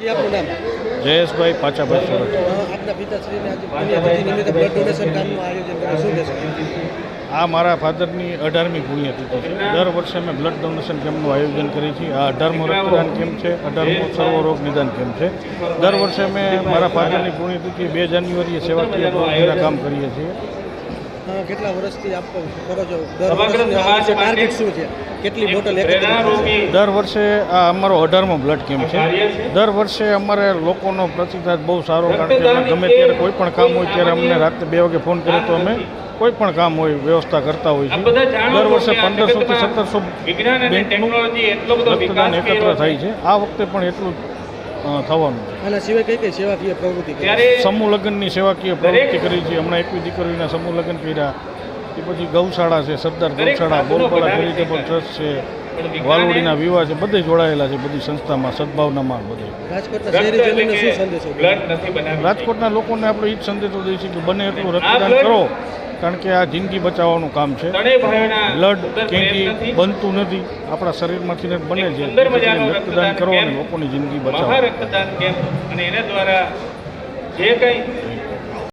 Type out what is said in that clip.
જી આપનું નામ? જયેશભાઈ પાછા ભાઈ અ, આપના પિતાશ્રીને આજે પુણ્યતિથિ નિમિત્તે બ્લડ ડોનેશન કામનું આયોજન કરે શું કહેશો? આ મારા ફાધરની અઢારમી પુણ્યતિથિ છે. દર વર્ષે અમે બ્લડ ડોનેશન કેમ્પનું આયોજન કરીએ છીએ. આ અઢારમો રક્તદાન કેમ્પ છે અઢારમો સર્વરોગ નિદાન કેમ્પ છે. દર વર્ષે અમે મારા ફાધરની પુણ્યતિથિ બે જાન્યુઆરીએ સેવાકીય કામ કરીએ છીએ. કેટલા વર્ષથી આપો કરો છો? દર વર્ષે ટાર્ગેટ શું છે? કેટલી બોટલ દર વર્ષે આ અમારો અઢારમો બ્લડ કેમ્પ છે. દર વર્ષે અમારે લોકોનો પ્રતિસાદ બહુ સારો કારણ કે ગમે ત્યારે કોઈ પણ કામ હોય ત્યારે અમને રાત્રે બે વાગે ફોન કર્યો તો અમે કોઈ પણ કામ હોય વ્યવસ્થા કરતા હોય છે દર વર્ષે પંદરસોથી સત્તરસો વિજ્ઞાન અને ટેકનોલોજી એટલો બધો રક્તદાન એકત્ર થાય છે. આ વખતે પણ એટલું જ થવાનું આના સિવાય કઈ કઈ સેવાકીય પ્રવૃત્તિ કરી? સમૂહ લગ્નની સેવાકીય પ્રવૃત્તિ કરી છે. હમણાં એકવી દીકરીના સમૂહ લગ્ન કર્યા. એ પછી ગૌશાળા છે સરદાર ગૌશાળા બોલપાડા ચેરિટેબલ ટ્રસ્ટ છે વાલોડીના વિવાહ છે બધે જોડાયેલા છે બધી સંસ્થામાં સદભાવનામાં બધે. રાજકોટના શહેરીજનોને શું સંદેશો બ્લડ નથી બનાવી. રાજકોટના લોકોને આપણે એ જ સંદેશો દઈએ છીએ કે બને એટલું રક્તદાન કરો કારણ કે આ જિંદગી બચાવવાનું કામ છે. બ્લડ નથી. બનતું નથી. આપણા શરીરમાંથી બને છે. રક્તદાન કરો અને લોકોની જિંદગી બચાવો. રક્તદાન કેમ્પ. અને એના દ્વારા જે કંઈ